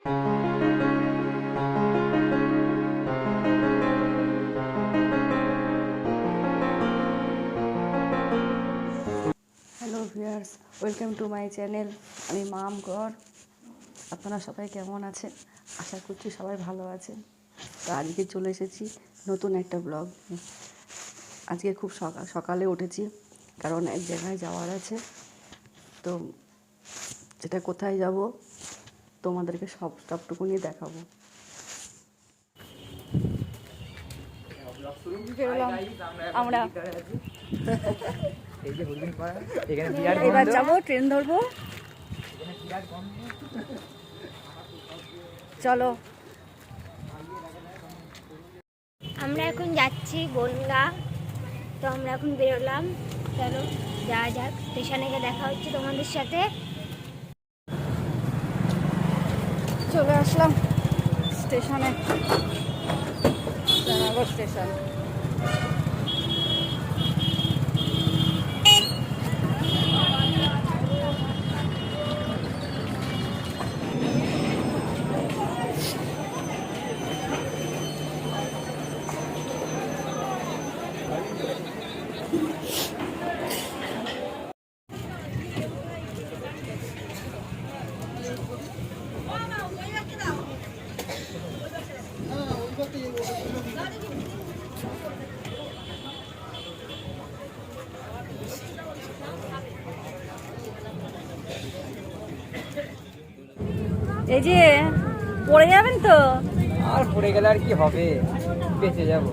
Hello viewers welcome to my channel আমি মাম গর। আপনারা সবাই কেমন আছেন? আশা করছি সবাই ভালো আছেন। তো আজকে চলে এসেছি নতুন একটা ব্লগ আজকে খুব সকাল সকালে উঠেছি, কারণ এক জায়গায় যাওয়ার আছে। তো যেটা কোথায় যাব? তোমাদেরকে সব সবটুকুনি দেখাবো। আমরা এবার যাব ট্রেন ধরবো। চলো। আমরা এখন যাচ্ছি বনগা। তো আমরা এখন বেরোলাম। চলো যা যাক। স্টেশনে গিয়ে দেখা হচ্ছে তোমাদের সাথে। চলে আসলাম স্টেশনে। স্টেশন। এই যে পড়ে যাবেন তো? আর পড়ে গেলে আর কি হবে? বেঁচে যাব।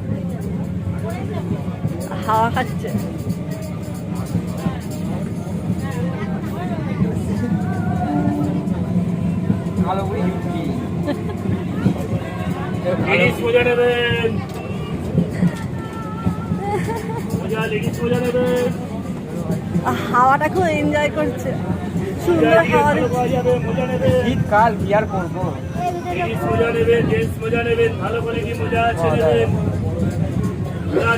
হাওয়া খাচ্ছে। লেডিস নেবেন। লেডিস নেবেন। হাওয়াটা খুব এনজয় করছে। সুন্দর হাওয়া শীতকাল কি আর করব? মোজা নেবেন জেন্টস মোজা নেবেন ভালো কোয়ালিটি মোজা আছে নেবেন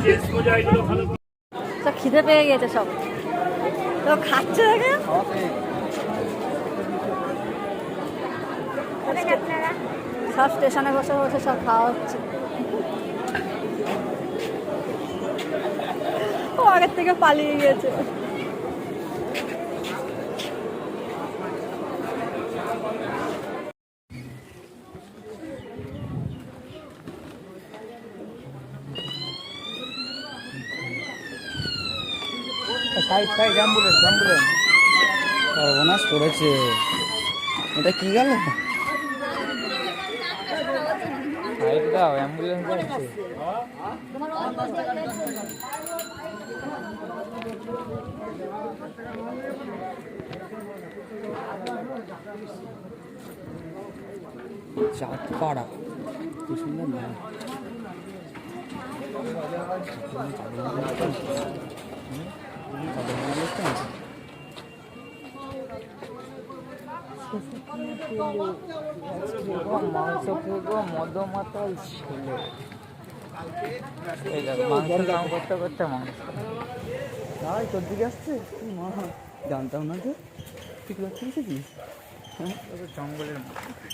জেন্টস মোজা এগুলো ভালো সব খিদে পেয়ে গেছে সব। তো খাচ্ছে দেখে। সব স্টেশনে বসে বসে সব খাওয়া হচ্ছে। ও আগের থেকে পালিয়ে গিয়েছে সাইড সাইড অ্যাম্বুলেন্স অ্যাম্বুলেন্স সর্বনাশ করেছে। এটা কি গেল? সাইড দাও অ্যাম্বুলেন্স যাচ্ছে চাঁদপাড়া কি সুন্দর নাম মাংস খেয়ে মদ মাতাল ছেলে এই দাম করতে করতে মাংস তাই তোর দিকে আসছে কি মা জানতাম না তো তুই লাগছে কি জঙ্গলের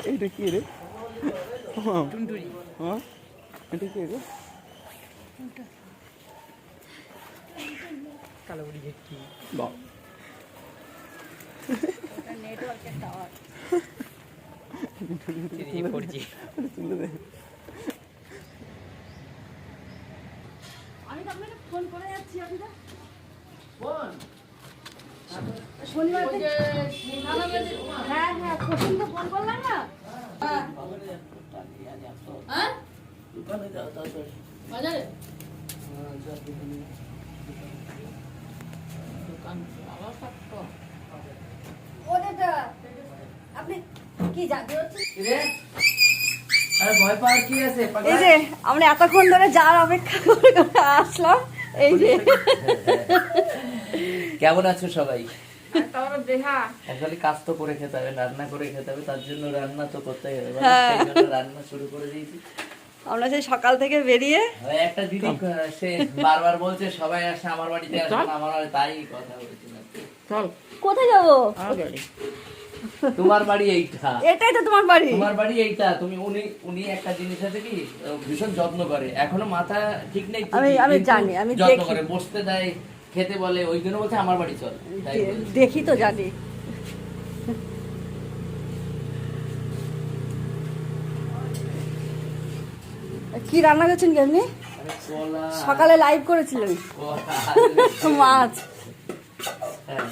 এইটা কি রে হ্যাঁ এটা কি রে কালো বুড়ি ভেটকি আমি তো আপনাকে ফোন করে যাচ্ছি আপনি শনিবার হ্যাঁ হ্যাঁ প্রথম তো ফোন করলাম না। হ্যাঁ? বাজারে? ওদেরটা, আপনি কি জানতে চাচ্ছেন? আরে ভয় পাওয়ার কি আছে এই যে আমরা এতক্ষণ ধরে যার অপেক্ষা করে আসলাম এই যে। কেমন আছো সবাই? আসলে কাজ তো করে খেতে হবে রান্না করে খেতে হবে তার জন্য রান্না তো করতেই হবে। হ্যাঁ। রান্না শুরু করে দিয়েছি। আমরা সেই সকাল থেকে বেরিয়ে একটা দিদি সে বারবার বলছে সবাই আসে আমার বাড়িতে আসে আমার বাড়ি তাই কথা বলছিলাম কোথায় যাব? তোমার বাড়ি এইটা। এটাই তো তোমার বাড়ি। তোমার বাড়ি এইটা। তুমি উনি উনি একটা জিনিস আছে কি ভীষণ যত্ন করে। এখনও মাথা ঠিক নেই আমি- আমি জানি, আমি যত্ন করে। বসতে দেয় খেতে বলে ওই জন্য বলছে আমার বাড়ি চল। দেখি তো জানি। কি রান্না করছেন কি আপনি? সকালে লাইভ করেছিলেন। মাছ। হ্যাঁ।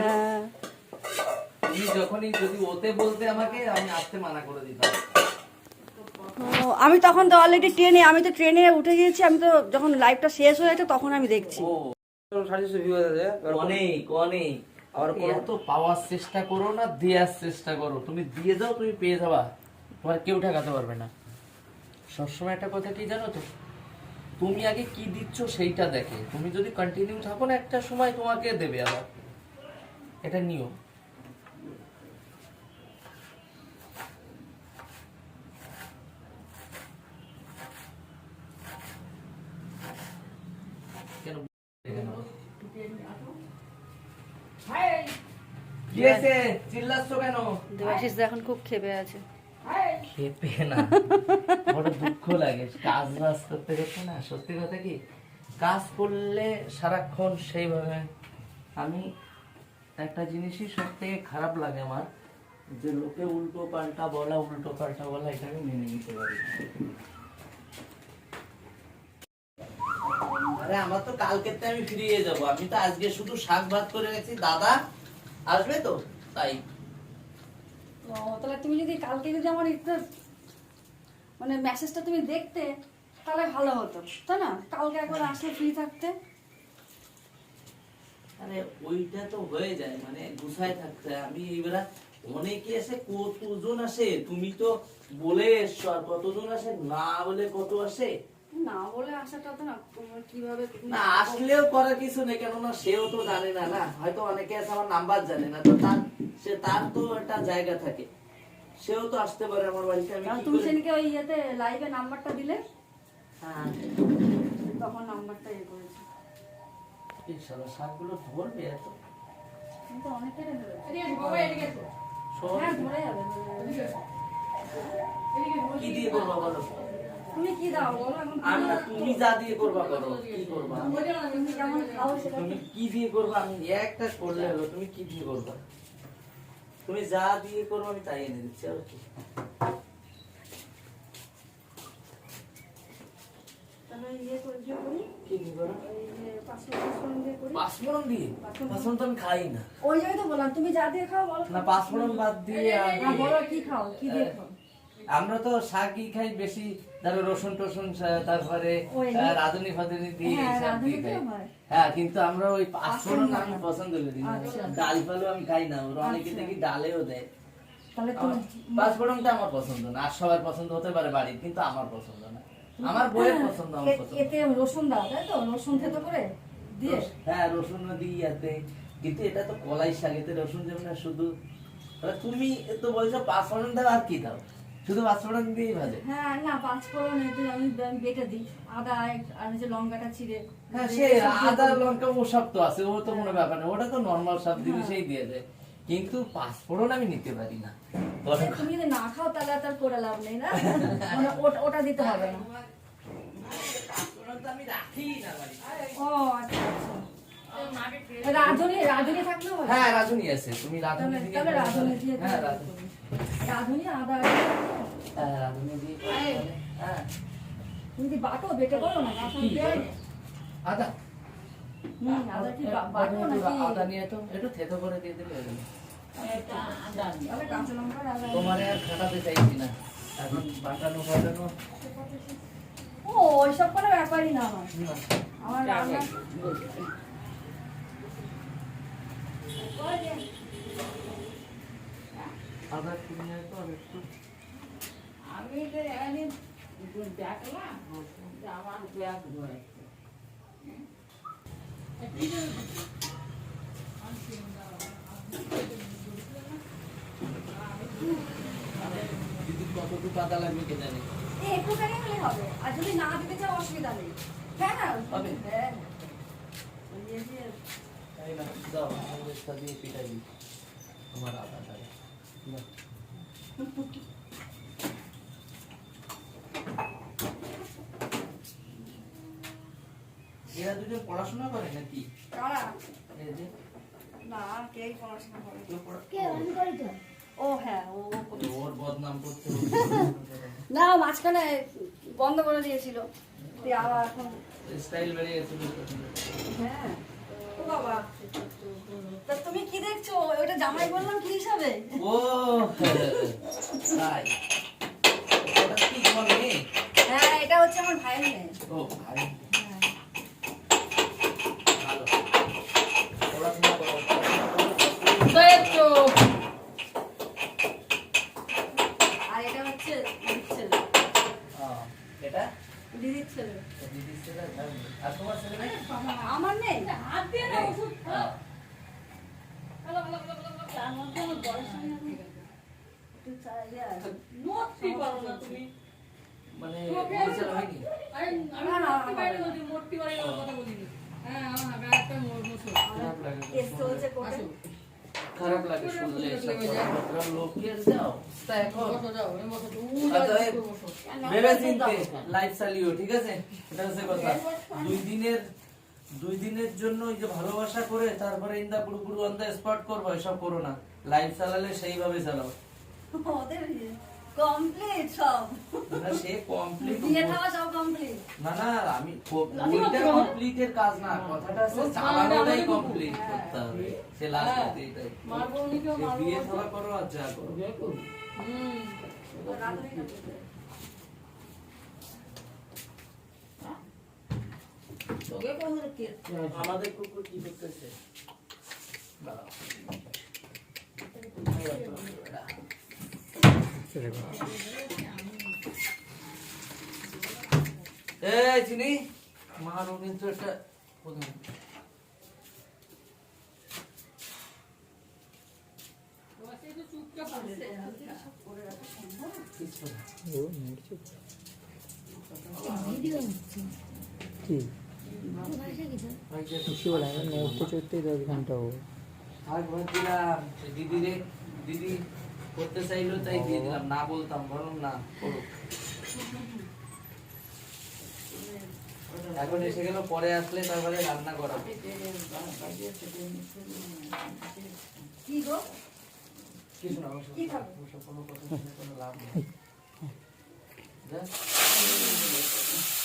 হ্যাঁ। যখনই যদি ওতে বলতে আমাকে আমি আসতে মানা করে দিতাম। আমি তখন তো অলরেডি ট্রেনে আমি তো ট্রেনে উঠে গিয়েছি আমি তো যখন লাইভটা শেষ হয়ে গেছে তখন আমি দেখছি। ও। ভিউ আছে অনেক। অনেক আর এত পাওয়ার চেষ্টা করো না দেওয়ার চেষ্টা করো। তুমি দিয়ে যাও তুমি পেয়ে যাবা। তোমার কেউ ঠেকাতে পারবে না। সবসময় একটা কথা কি জানো তো? তুমি আগে কি দিচ্ছ সেইটা দেখে। তুমি যদি কন্টিনিউ থাকো না একটা সময় তোমাকে দেবে আবার। এটা নিয়ম। কেন কি চিল্লাচ্ছ কেন? দেবাশিস এখন খুব খেপে আছে। না। বড় দুঃখ লাগে। কাজ বাজ করতে করতে না, সত্যি কথা কি, কাজ করলে সারাক্ষণ সেইভাবে আমি একটা জিনিসই সব থেকে খারাপ লাগে আমার, যে লোকে উল্টো পাল্টা বলা, উল্টো পাল্টা বলা, এটা আমি মেনে নিতে পারি আরে আমার তো কালকেতে আমি ফিরিয়ে যাব। আমি তো আজকে শুধু শাক ভাত করে গেছি দাদা আসবে তো? তাই। ও তাহলে তুমি যদি কালকে যদি আমার একটু মানে মেসেজটা তুমি দেখতে তাহলে ভালো হতো তাই না? কালকে একবার আসলে ফ্রি থাকতে। আরে ওইটা তো হয়ে যায় মানে গুছায় থাকতে আমি এইবার অনেকে এসে কতজন আসে? তুমি তো বলে এসছো আর কতজন আসে? না বলে কত আসে? না বলে আসাটা তো না কীভাবে না আসলেও করার কিছু নেই কেননা সেও তো জানে না না? হয়তো অনেকে আছে আমার নাম্বার জানে না তো তার সে তার তো একটা জায়গা থাকে। সেও তো আসতে পারে আমার বাড়িতে আমি কি তুমি সেদিনকে ওই ইয়েতে লাইভে নাম্বারটা দিলে? হ্যাঁ। তখন নাম্বারটা ইয়ে করেছি। শালা শাকগুলো ধরবে এত। কিন্তু অনেকের সব হ্যাঁ ধরে যাবে কি দিয়ে করবা বলো? তুমি কি দাও বলো আমি তুমি যা দিয়ে করবা করো কি করবা? তুমি কেমন খাও সেটা তুমি কি দিয়ে করবা? আমি একটা করলে হলো তুমি কি দিয়ে করবা? তুমি যা দিয়ে করব আমি তাই এনে দিচ্ছি আর কি। আমি খাই না। ওই জন্যই তো বললাম তুমি যা দিয়ে খাও বলো। না পাঁচফোড়ন বাদ দিয়ে বলো কি খাও কি দিয়ে খাও? আমরা তো শাকই খাই বেশি ধরো রসুন টসুন তারপরে রাঁধুনি ফাঁধুনি দিয়ে হ্যাঁ, দিয়ে রাঁধুনি খাই। হ্যাঁ কিন্তু আমরা ওই পাঁচফোড়ন পাঁচফোড়ন আমি পছন্দ করি না। আচ্ছা। ডাল ফালও আমি খাই না ওরা অনেকে আচ্ছা। দেখি ডালেও দেয়। পাঁচফোড়নটা আমার পছন্দ না আর সবার পছন্দ হতে পারে বাড়ির কিন্তু আমার পছন্দ না। আমার বইয়ের পছন্দ আমার পছন্দ। এতে রসুন দাও তাই তো? রসুন থেতো করে দিয়ে? হ্যাঁ রসুন দিই ইয়াতে কিন্তু এটা তো কলাই শাক এতে রসুন যাবে না শুধু তুমি তো বলছো পাঁচফোড়ন দাও আর কি দাও? শুধু পাঁচফোড়ন দিয়েই ভাজে হ্যাঁ না পাঁচ ফোড়ন একটু আমি আমি বেটে দিই। আদা এক- আর যে লঙ্কাটা ছিঁড়ে। হ্যাঁ সে আদা লঙ্কা ও সব তো আছে ও তো কোনো ব্যাপার না ওটা তো নর্মাল সব জিনিসেই দিয়ে দেয়। কিন্তু পাঁচফোড়ন আমি নিতে পারি না। সে তুমি যদি না খাও তাহলে আর তার করে লাভ নেই না? মানে ওটা- ওটা দিতে হবে না। পাঁচফোড়ন তো আমি রাখি না বাড়িতে। ও আচ্ছা আচ্ছা। রাঁধুনি রাঁধুনি থাকলেও হ্যাঁ? রাঁধুনি আছে। তুমি রাঁধুনি দিয়ে হ্যাঁ। রাঁধুনি। রাঁধুনি আদা হ্যাঁ রাঁধুনি দিয়ে হ্যাঁ। তুমি কি বাটো বেটে করো না? আদা। হুম, আদা কি বাটো একটু নাকি? আদা নিয়ে তো একটু থেতো করে দিয়ে দিলে তোমার আর খাটাতে চাইছি না। এখন বাটানো বাটানো ও ওইসব কোনো ব্যাপারই না আমার। আমার রান্না আদা কিনে তো আর একটু আমি তো এখানে দেখলাম যে আমার ব্যাগ ধরে কতটুকু আদা লাগবে কে জানে একটুখানি হলে হবে। আর যদি না দিতে চাও অসুবিধা নেই। হ্যাঁ না হবে। হ্যাঁ যে যে তাই না? দাও আমি দিয়ে পিটাই আমার এরা দুজন পড়াশোনা করে নাকি? এই না কে পড়াশোনা করে? কে আমি করি তো? ও হ্যাঁ ও ওর বদনাম করতে না মাঝখানে বন্ধ করে দিয়েছিল। দিয়ে আবার এখন স্টাইল বেড়ে হ্যাঁ। ও বাবা। তা তুমি কি দেখছ? ওটা জামাই বললাম কি হিসাবে? ও তাই। ওটা কি তোমার মেয়ে? হ্যাঁ এটা হচ্ছে আমার ভাইয়ের মেয়ে। ও ভাই। ভালো। আর এটা হচ্ছে ছেলে। হ্যাঁ, এটা? দিদির ছেলে। দিদির ছেলে আর তোমার ছেলে আমার নেই হাত দিয়ে না ওষুধ হ্যাঁ। তার মধ্যে আমার বয়স হয় না একটু চাইলে আর চালিও ঠিক আছে কথা দুই দিনের জন্য যে ভালোবাসা করে তারপরে ইন্দা পুরো পুরো অন স্পট করব এসব করো না লাইফ চালালে সেইভাবে চালাও। ওদের কমপ্লিট সব। না সে কমপ্লিট বিয়ে থাকা সব কমপ্লিট না না আমি ওইটা কমপ্লিটের কাজ না কথাটা আছে চালানোটাই কমপ্লিট করতে হবে। সে লাস্ট এটাই। সে বিয়ে থাকা করো আর যা করো। আমাদের কুকুর কি করতেছে। এই চিনি কিন্তু একটা কি ভাষা কি? তো ওই যে খুশি বলে আমি নড়তে চড়তেই দশ ঘণ্টা হব দিদি রে দিদি করতে চাইলো তাই দিয়ে দিলাম। না বলতাম বলুন না করুক। এখন এসে গেল পরে আসলে তারপরে রান্না করা। কি গো? কিছু না কোনো কথা কোনো লাভ নেই।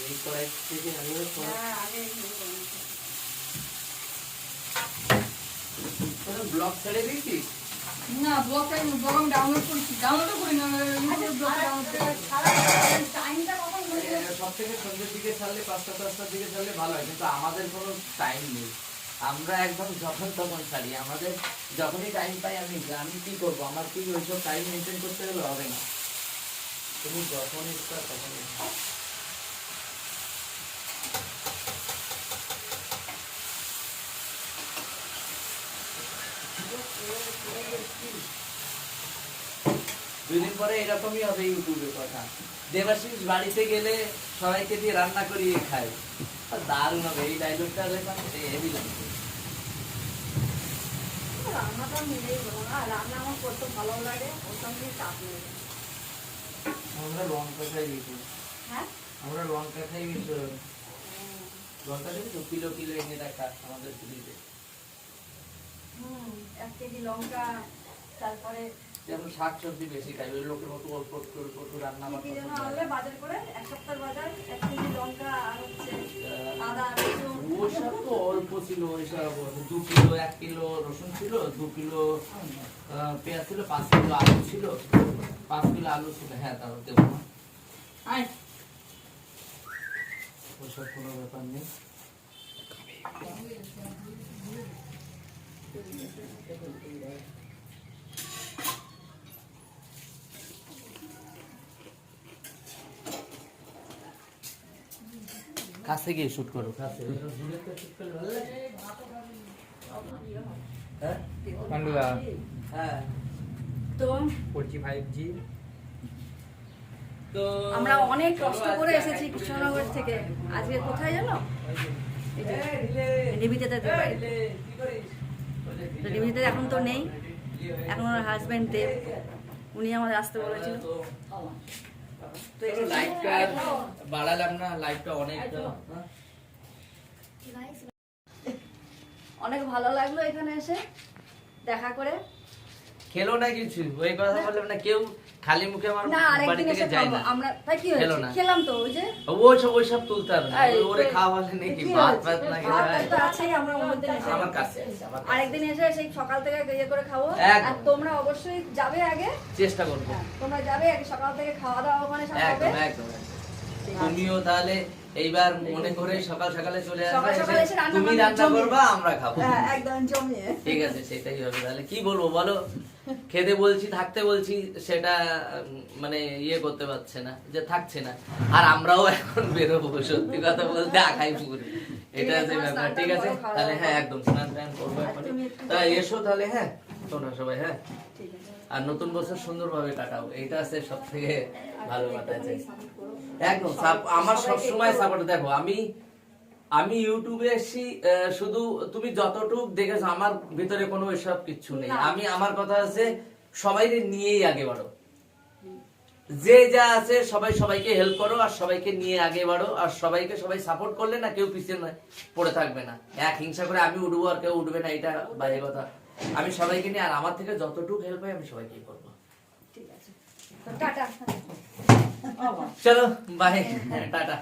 এই কড়াই থেকে আমি ব্লগ ছেড়ে দিয়েছিস না ব্লগটা ব্লগ আমি ডাউনলোড করেছি ডাউনলোডও করি না ইউটিউবে ব্লগ ডাউনলোড করি টাইমটা কখন হয়েছে সব থেকে সন্ধ্যের দিকে ছাড়লে পাঁচটা দশটার দিকে ছাড়লে ভালো হয় কিন্তু আমাদের কোনো টাইম নেই। আমরা একদম যখন তখন ছাড়ি। আমাদের যখনই টাইম পাই আমি আমি কি করব। আমার কি ওইসব টাইম মেনটেন করতে গেলে হবে না। তুমি যখন ইচ্ছা তখনই দুই দিন পরে এরকমই হবে ইউটিউবের কথা। দেবাশিস বাড়িতে গেলে সবাইকে দিয়ে রান্না করিয়ে খায়। দারুণ হবে, এই ডায়লগটা দেখলাম হেভি লাগছে রান্নাটা মিলেই বলো না, রান্না আমার করতে ভালো লাগে, ওর সঙ্গে চাপ নেই। আমরা লঙ্কা খাই বেশি হ্যাঁ? আমরা লঙ্কা খাই বেশি লঙ্কা থেকে তো কিলো কিলো এনে রাখা আমাদের পুরীতে। হুম এক কেজি লঙ্কা তারপরে যেমন শাক সবজি বেশি খাই ওই লোকের মতো অল্প অল্প রান্না বাজার করে এক সপ্তাহ বাজার এক কেজি লঙ্কা আর হচ্ছে আদা রসুন। তো অল্প ছিল ওইসব দু কিলো এক কিলো রসুন ছিল দু কিলো পেঁয়াজ ছিল পাঁচ কিলো আলু ছিল। পাঁচ কিলো আলু ছিল হ্যাঁ তারপর দেবো না। আয়। ওইসব কোনো ব্যাপার নেই। কাছে গিয়ে শুট করো কাছে। হ্যাঁ? হ্যাঁ। তো? ফাইভ জি তো আমরা অনেক কষ্ট করে এসেছি কৃষ্ণনগর থেকে। আজকে কোথায় জানো? রিমিতে তো রিমিতে এখন তো নেই। এখন ওর হাজব্যান্ড দেব উনি আমাদের আসতে বলেছিল। তো বাড়ালাম না লাইফটা অনেক হ্যাঁ? অনেক ভালো লাগল এখানে এসে দেখা করে। খেলো না কিছু? ওই কথা বললাম না কেউ খালি মুখে আমার বাড়ি আরেকদিন থেকে এসে যায় না। আমরা তাই কি খেলো না। খেলাম তো ওই যে। ওইসব ওইসব তুলতে হবে না। এই, ওরে খাওয়া নাকি ভাত ভাত না খেলে ভাত তো আছেই আমরা অন্যদিন এসে আমার কাছে। আরেকদিন এসে সেই সকাল থেকে ইয়ে করে খাব। আর তোমরা অবশ্যই যাবে আগে। চেষ্টা করব। তোমরা যাবে আগে সকাল থেকে খাওয়া দাওয়া ওখানে সব হবে একদম একদম। তুমিও তাহলে এইবার মনে করে সকাল সকালে চলে আসবে তুমি রান্না করবা আমরা খাব। হ্যাঁ একদম জমিয়ে। ঠিক আছে সেটাই হবে। তাহলে কি বলব বলো? খেতে বলছি থাকতে বলছি সেটা মানে ইয়ে করতে পারছে না যে থাকছে না। আর আমরাও এখন বেরোবো সত্যি কথা বলতে আখাই পুকুরে। এটা যে ব্যাপার। ঠিক আছে? তাহলে হ্যাঁ একদম স্নান টান করব আর এখনই। তা এসো তাহলে হ্যাঁ তোমরা সবাই হ্যাঁ। আর নতুন বছর সুন্দরভাবে কাটাও। এইটা আছে সব থেকে ভালো কথা আছে একদম আমার সব সময় সাপোর্ট দেখো আমি আমি ইউটিউবে এসেছি শুধু তুমি যতটুক দেখেছ আমার ভিতরে কোনো এসব কিছু নেই। আমি আমার কথা আছে সবাই নিয়েই আগে বাড়ো। যে যা আছে সবাই সবাইকে হেল্প করো আর সবাইকে নিয়ে আগে বাড়ো আর সবাইকে সবাই সাপোর্ট করলে না কেউ পিছিয়ে পড়ে থাকবে না। এক হিংসা করে আমি উঠবো আর কেউ উঠবে না এটা বাইরে কথা। আমি সবাইকে নিয়ে আর আমার থেকে যতটুকু হেল্প হয় আমি সবাইকে করব। ঠিক আছে। তো টাটা। চলো বাই টাটা।